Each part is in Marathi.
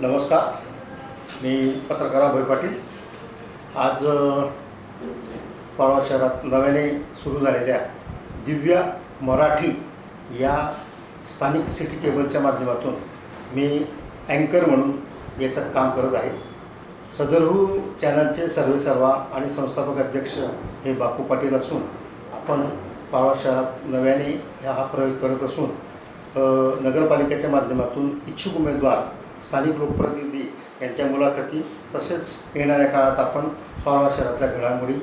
नमस्कार. मी पत्रकार अभय पाटील. आज पाळवा शहरात नव्याने सुरू झालेल्या दिव्या मराठी या स्थानिक सिटी केबलच्या माध्यमातून मी अँकर म्हणून याच्यात काम करत आहे. सदरहू चॅनलचे सर्वेसर्वा आणि संस्थापक अध्यक्ष हे बापू पाटील असून आपण पाळवा शहरात नव्याने हा हा प्रयोग करत असून नगरपालिकेच्या माध्यमातून इच्छुक उमेदवार स्थानिक लोकप्रतिनिधी यांच्या मुलाखती तसेच येणाऱ्या काळात आपण पारोळा शहरातल्या घडामोडी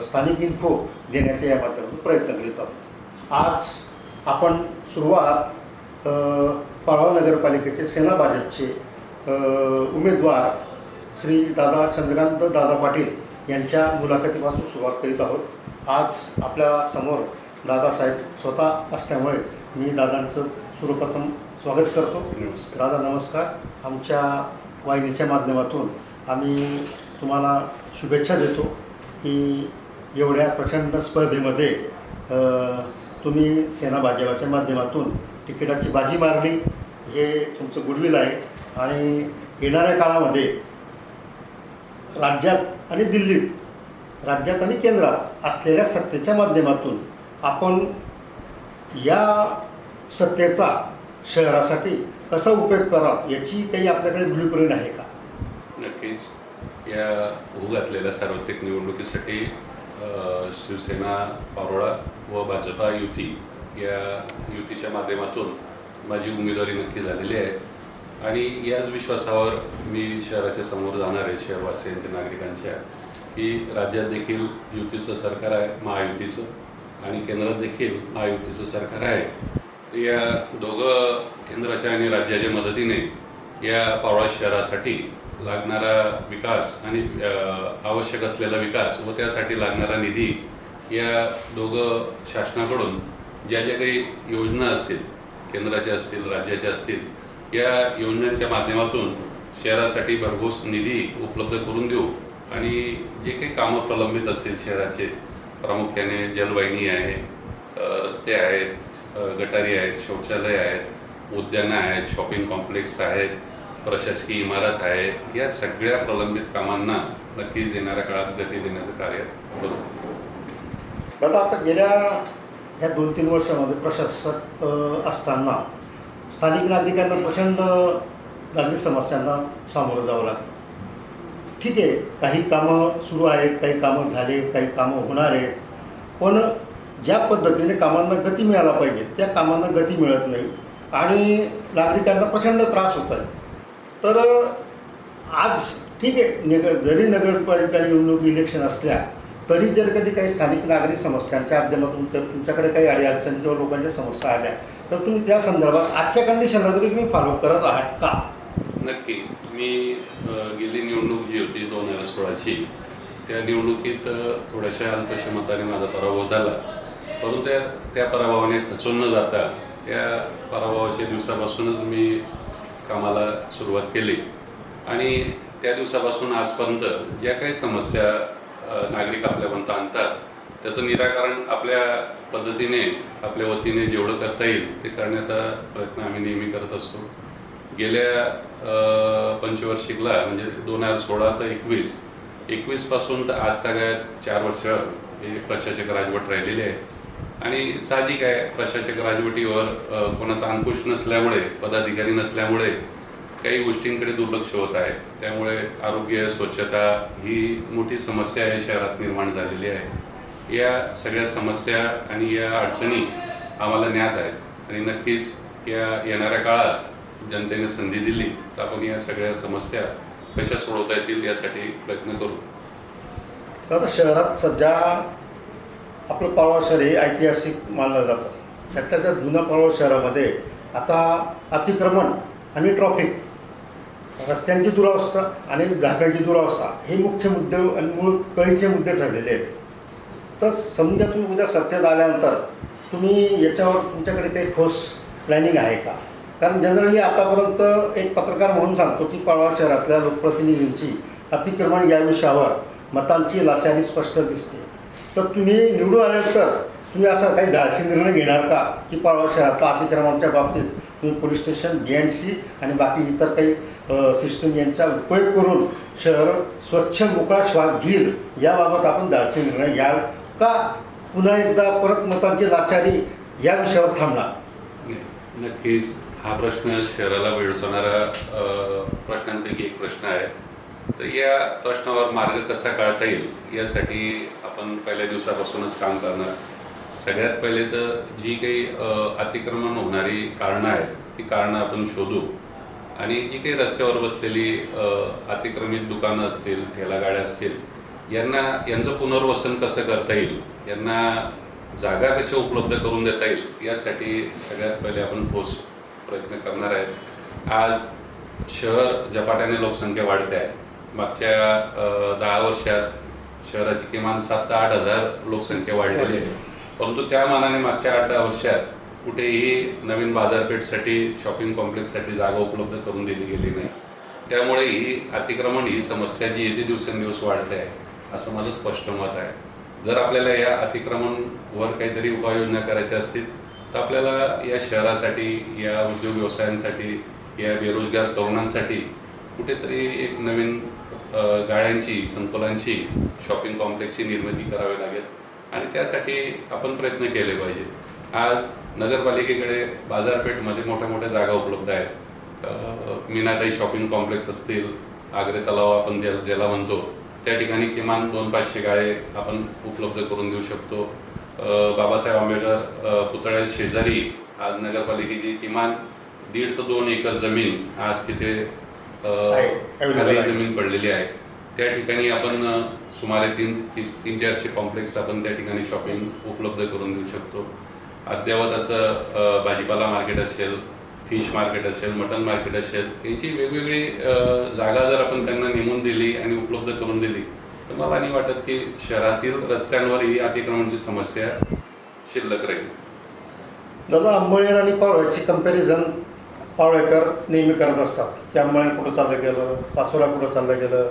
स्थानिक इन्फो देण्याच्या या माध्यमातून प्रयत्न करीत आहोत. आज आपण सुरुवात अ, नगरपालिकेचे सेना भाजपचे उमेदवार श्री दादा चंद्रकांत दादा पाटील यांच्या मुलाखतीपासून सुरुवात करीत आहोत. आज आपल्यासमोर दादासाहेब स्वतः असल्यामुळे मी दादांचं सर्वप्रथम स्वागत करतो. नमस्कार. दादा नमस्कार. आमच्या वाहिनीच्या माध्यमातून आम्ही तुम्हाला शुभेच्छा देतो की एवढ्या प्रचंड स्पर्धेमध्ये तुम्ही सेना भाजपाच्या माध्यमातून तिकिटाची बाजी मारली. हे तुमचं गुडविल आहे. आणि येणाऱ्या काळामध्ये राज्यात आणि दिल्लीत राज्यात आणि केंद्रात असलेल्या सत्तेच्या माध्यमातून आपण या सत्तेचा शहरासाठी कसा उपयोग करा याची काही आपल्याकडे ब्लूप्रिंट आहे का? नक्कीच. या होऊ घातलेल्या सार्वत्रिक निवडणुकीसाठी शिवसेना पारोळा व भाजपा युती या युतीच्या माध्यमातून माझी उमेदवारी नक्की झालेली आहे. आणि याच विश्वासावर मी शहराच्या समोर जाणार आहे शहरवासियांच्या नागरिकांच्या की राज्यात देखील युतीचं सरकार आहे महायुतीचं आणि केंद्रात देखील महायुतीचं सरकार आहे. या दोघं केंद्राच्या आणि राज्याच्या मदतीने या पावळा शहरासाठी लागणारा विकास आणि आवश्यक असलेला विकास व त्यासाठी लागणारा निधी या दोघं शासनाकडून ज्या ज्या काही योजना असतील केंद्राच्या असतील राज्याच्या असतील या योजनांच्या माध्यमातून शहरासाठी भरघोस निधी उपलब्ध करून देऊ आणि जे काही कामं प्रलंबित असतील शहराचे प्रामुख्याने जलवाहिनी आहे रस्ते आहेत गटारी आहेत शौचालय आहेत उद्यानं आहेत शॉपिंग कॉम्प्लेक्स आहेत प्रशासकीय इमारत आहे या सगळ्या प्रलंबित कामांना नक्कीच येणाऱ्या काळात गती देण्याचं कार्य करू. दादा आता गेल्या ह्या दोन तीन वर्षामध्ये प्रशासक असताना स्थानिक नागरिकांना प्रचंड नागरिक समस्यांना सामोरं जावं लागतं. ठीक आहे काही कामं सुरू आहेत काही कामं झाले काही कामं होणार आहेत पण ज्या पद्धतीने कामांना गती मिळायला पाहिजे त्या कामांना गती मिळत नाही आणि नागरिकांना प्रचंड त्रास होत आहे. तर आज ठीक आहे नगर जरी नगरपालिका निवडणूक इलेक्शन असल्या तरी जर कधी काही स्थानिक नागरिक समस्यांच्या माध्यमातून जर तुमच्याकडे काही अडीअडचणी किंवा लोकांच्या समस्या आल्या तर तुम्ही त्या संदर्भात आजच्या कंडिशनला तरी तुम्ही फॉलो करत आहात का? नक्की. मी गेली निवडणूक जी होती दोन हजार सोळाची त्या निवडणुकीत थोड्याशा अल्पशमताने माझा पराभव झाला. परंतु त्या त्या पराभवाने खचून न जाता त्या पराभवाच्या दिवसापासूनच मी कामाला सुरुवात केली. आणि त्या दिवसापासून आजपर्यंत ज्या काही समस्या नागरिक आपल्यापर्यंत आणतात त्याचं निराकरण आपल्या पद्धतीने आपल्या वतीने जेवढं करता येईल ते करण्याचा प्रयत्न आम्ही नेहमी करत असतो. गेल्या पंचवर्षिकला पंचवार्षिकला म्हणजे दोन हजार सोळा ते एकवीस एकवीसपासून तर आज तागायत चार वर्ष हे प्रशासक राजवट राहिलेली आहे. आणि साहजिक आहे प्रशासक राजवटीवर कोणाचा अंकुश नसल्यामुळे पदाधिकारी नसल्यामुळे काही गोष्टींकडे दुर्लक्ष होत आहे. त्यामुळे आरोग्य स्वच्छता ही मोठी समस्या आहे शहरात निर्माण झालेली आहे. या सगळ्या समस्या आणि या अडचणी आम्हाला ज्ञात आहेत. आणि नक्कीच या येणाऱ्या काळात जनतेने संधी दिली तर आपण या सगळ्या समस्या कशा सोडवता येतील यासाठी प्रयत्न करू. आता शहरात सध्या आपलं पाळवा शहर हे ऐतिहासिक मानलं जातं. त्यातल्या त्या जुन्या पाळवा शहरामध्ये आता अतिक्रमण आणि ट्रॉफिक रस्त्यांची दुरावस्था आणि घाटांची दुरावस्था हे मुख्य मुद्दे आणि मूळ कळीचे मुद्दे ठरलेले आहेत. तर समजा तुम्ही उद्या सत्तेत आल्यानंतर तुम्ही याच्यावर तुमच्याकडे काही ठोस प्लॅनिंग आहे का? कारण जनरली आतापर्यंत एक पत्रकार म्हणून सांगतो की पाळवा शहरातल्या लोकप्रतिनिधींची अतिक्रमण या विषयावर मतांची लाचारी स्पष्ट दिसते. तर तुम्ही निवडून आल्यानंतर तुम्ही असा काही धाडसी निर्णय घेणार का? की पाळवा शहरातला अतिक्रमणाच्या बाबतीत तुम्ही police station B N C आणि बाकी इतर काही सिस्टम यांचा उपयोग करून शहर स्वच्छ मोकळा श्वास घेईल याबाबत आपण धाडसी निर्णय घ्याल का? पुन्हा एकदा परत मतांची लाचारी या विषयावर थांबणार. नक्कीच. हा प्रश्न शहराला वेळसणारा प्रश्नांपैकी एक प्रश्न आहे. तर या प्रश्नावर मार्ग कसा काढता येईल? यासाठी आपण पहिल्या दिवसापासूनच काम करणार. सगळ्यात पहिले तर जी काही अतिक्रमण होणारी कारणं आहेत ती कारणं आपण शोधू. आणि जी काही रस्त्यावर बसलेली अतिक्रमित दुकानं असतील ठेला गाड्या असतील यांना यांचं पुनर्वसन कसं करता येईल? यांना जागा कशा उपलब्ध करून देता येईल? यासाठी सगळ्यात पहिले आपण ठोस प्रयत्न करणार आहेत. आज शहर झपाट्याने लोकसंख्या वाढते आहे. मागच्या दहा वर्षात शहराची किमान सात ते आठ हजार लोकसंख्या वाढलेली आहे. परंतु त्या मानाने मागच्या आठ दहा वर्षात कुठेही नवीन बाजारपेठसाठी शॉपिंग कॉम्प्लेक्ससाठी जागा उपलब्ध करून दिली गेली नाही. त्यामुळे ही अतिक्रमण ही समस्या जी येते दिवसेंदिवस वाढते आहे असं माझं स्पष्ट मत आहे. जर आपल्याला या अतिक्रमणवर काहीतरी उपाययोजना करायच्या असतील तर आपल्याला या शहरासाठी या उद्योग व्यवसायांसाठी या बेरोजगार तरुणांसाठी कुठेतरी एक नवीन गाड्यांची संकुलांची शॉपिंग कॉम्प्लेक्सची निर्मिती करावी लागेल. आणि त्यासाठी आपण प्रयत्न केले पाहिजे. आज नगरपालिकेकडे बाजारपेठमध्ये मोठ्या मोठ्या जागा उपलब्ध आहेत. मीनाताई शॉपिंग कॉम्प्लेक्स असतील आग्रे तलाव आपण ज्या ज्याला म्हणतो त्या ठिकाणी किमान दोन पाचशे गाळे आपण उपलब्ध करून देऊ शकतो. बाबासाहेब आंबेडकर पुतळ्या शेजारी आज नगरपालिकेची किमान दीड ते दोन एकर जमीन आज तिथे खाली. जमीन पडलेली आहे. त्या ठिकाणी आपण सुमारे तीन तीन चारशे कॉम्प्लेक्स आपण त्या ठिकाणी शॉपिंग उपलब्ध करून देऊ शकतो. अद्ययावत असं भाजीपाला मार्केट असेल फिश मार्केट असेल मटन मार्केट असेल यांची वेगवेगळी जागा जर आपण त्यांना नेमून दिली आणि उपलब्ध करून दिली तर मला नाही वाटत की शहरातील रस्त्यांवर ही अतिक्रमणाची समस्या शिल्लक राहील. दादा अंबळनेर आणि पावळ्याची कंपॅरिझन पावळेकर नेहमी करत असतात. त्यामुळे कुठं चाललं गेलं? पाचोरा कुठं चाललं गेलं?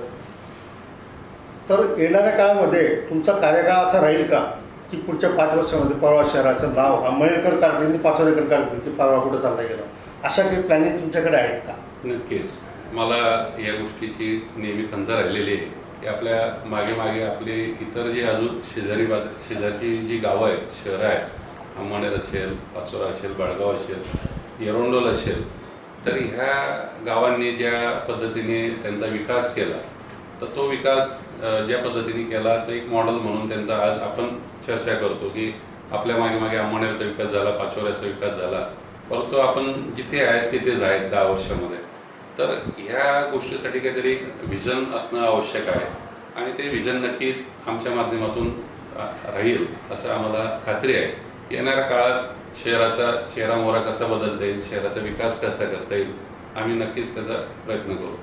तर येणाऱ्या काळामध्ये तुमचा कार्यकाळ असा राहील का? की पुढच्या पाच वर्षामध्ये पावळा शहराचं नाव अंबळनेरकर काढतील आणि पाचोरेकर काढतील की पावळा कुठं चालला गेला? अशा काही प्लॅनिंग तुमच्याकडे आहेत का? नक्कीच. मला या गोष्टीची नेहमी खंत राहिलेली आहे. की आपल्या मागे मागे आपले इतर जे अजून शेजारी बाज शेजारची जी गावं आहेत शहरं आहेत अंबाणेर असेल पाचोरा असेल बाळगाव असेल एरोंडोल असेल तर ह्या गावांनी ज्या पद्धतीने त्यांचा विकास केला तर तो विकास ज्या पद्धतीने केला तो एक मॉडेल म्हणून त्यांचा आज आपण चर्चा करतो की आपल्या मागे मागे अंमळनेरचा विकास झाला पाचोऱ्याचा विकास झाला. परंतु आपण जिथे आहेत तिथेच आहेत दहा वर्षामध्ये. तर ह्या गोष्टीसाठी काहीतरी एक व्हिजन असणं आवश्यक आहे आणि ते व्हिजन नक्कीच आमच्या माध्यमातून राहील असं आम्हाला खात्री आहे. येणाऱ्या काळात शहराचा चेहरा मोहरा कसा बदलता येईल? शहराचा विकास कसा करता येईल? आम्ही नक्कीच त्याचा प्रयत्न करू.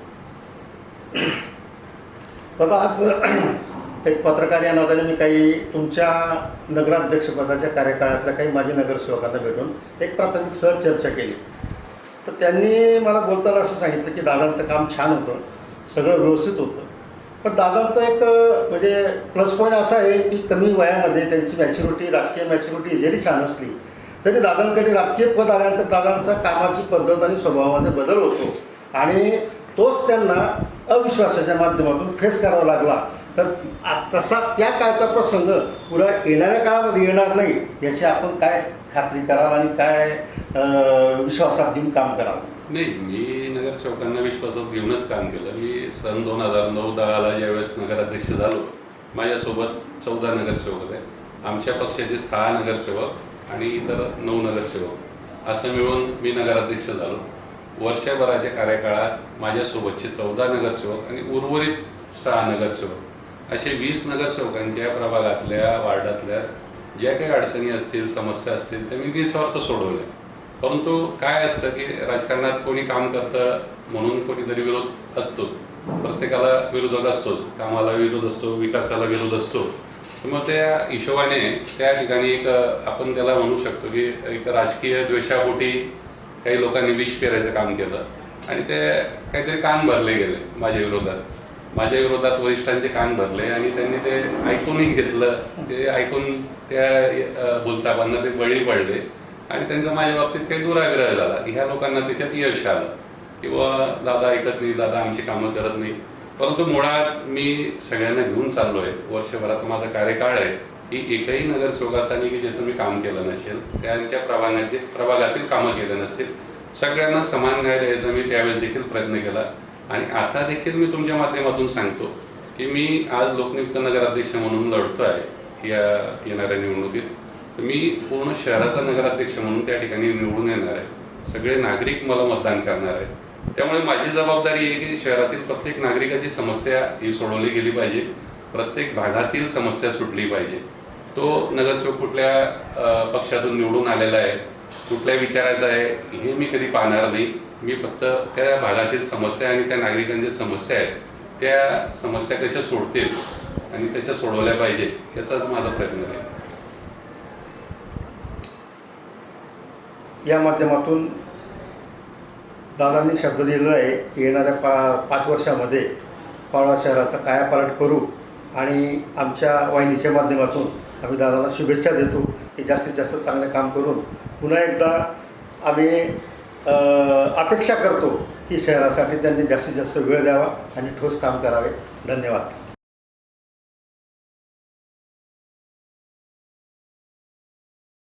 बाबा आज एक पत्रकार या नात्याने मी काही तुमच्या नगराध्यक्षपदाच्या कार्यकाळातल्या काही माजी नगरसेवकांना भेटून एक प्राथमिक सहज चर्चा केली. तर त्यांनी मला बोलताना असं सांगितलं की दादांचं काम छान होतं सगळं व्यवस्थित होतं. पण दादांचा एक म्हणजे प्लस पॉईंट असा आहे की कमी वयामध्ये त्यांची मॅच्युरिटी राजकीय मॅच्युरिटी जरी छान असली तरी दादांकडे राजकीय पद आल्यानंतर दादांचा कामाची पद्धत आणि स्वभावामध्ये बदल होतो. आणि तोच त्यांना अविश्वासाच्या माध्यमातून फेस करावा लागला. तर आज तसा त्या काळचा प्रसंग पुढं येणाऱ्या काळामध्ये येणार नाही याची आपण काय खात्री कराल आणि काय विश्वासात घेऊन काम करावं नाही मी नगरसेवकांना विश्वासात घेऊनच काम केलं. मी सन दोन हजार नऊ दहाला ज्यावेळेस नगराध्यक्ष झालो माझ्यासोबत चौदा नगरसेवक होते. आमच्या पक्षाचे सहा नगरसेवक आणि इतर नऊ नगरसेवक असं मिळून मी नगराध्यक्ष झालो. वर्षभराच्या कार्यकाळात माझ्यासोबतचे चौदा नगरसेवक आणि उर्वरित सहा नगरसेवक. असे वीस नगरसेवकांच्या प्रभागातल्या वार्डातल्या ज्या काही अडचणी असतील समस्या असतील त्या मी निस्वार्थ सोडवल्या. परंतु काय असतं की राजकारणात कोणी काम करतं म्हणून कोणीतरी विरोध असतो. प्रत्येकाला विरोधक असतोच. कामाला विरोध असतो विकासाला विरोध असतो. मग त्या हिशोबाने त्या ठिकाणी एक आपण त्याला म्हणू शकतो की एक राजकीय द्वेषापोटी काही लोकांनी विष पेरायचं काम केलं आणि ते काहीतरी कान भरले गेले माझ्या विरोधात. माझ्या विरोधात वरिष्ठांचे कान भरले आणि त्यांनी ते ऐकूनही घेतलं. ते ऐकून त्या अ, ते बळी पडले आणि त्यांचा माझ्या बाबतीत काही दुराग्रह झाला. की ह्या लोकांना त्याच्यात यश आलं. किंवा दादा ऐकत नाही दादा आमची कामं करत नाही. परंतु मुळात मी सगळ्यांना घेऊन चाललोय. वर्षभराचा माझा कार्यकाळ आहे. की एकही नगरसेवकासानी की ज्याचं मी काम केलं नसेल त्यांच्या प्रभागाचे प्रभागातील कामं केलं नसेल सगळ्यांना समान न्याय द्यायचा मी त्यावेळेस देखील प्रयत्न केला. आणि आता देखील मी तुमच्या माध्यमातून सांगतो की मी आज लोकनियुक्त नगराध्यक्ष म्हणून लढतो आहे या येणाऱ्या निवडणुकीत. मी पूर्ण शहराचा नगराध्यक्ष म्हणून त्या ठिकाणी निवडून येणार आहे. सगळे नागरिक मला मतदान करणार आहे त्यामुळे माझी जबाबदारी आहे की शहरातील प्रत्येक नागरिकाची समस्या ही सोडवली गेली पाहिजे. प्रत्येक भागातील समस्या सुटली पाहिजे. तो नगरसेवक कुठल्या पक्षातून निवडून आलेला आहे कुठल्या विचाराचा आहे हे मी कधी पाहणार नाही. मी फक्त त्या भागातील समस्या आणि त्या नागरिकांच्या समस्या आहेत त्या समस्या कशा सोडतील आणि कशा सोडवल्या पाहिजे याचाच माझा प्रयत्न आहे. या माध्यमातून दादांनी शब्द दिलेला आहे की येणाऱ्या पा पाच वर्षामध्ये पावळा शहराचा कायापालट करू आणि आमच्या वाहिनीच्या माध्यमातून आम्ही दादाला शुभेच्छा देतो की जास्तीत जास्त चांगले काम करून पुन्हा एकदा आम्ही अपेक्षा करतो की शहरासाठी त्यांनी जास्तीत जास्त वेळ द्यावा आणि ठोस काम करावे. धन्यवाद.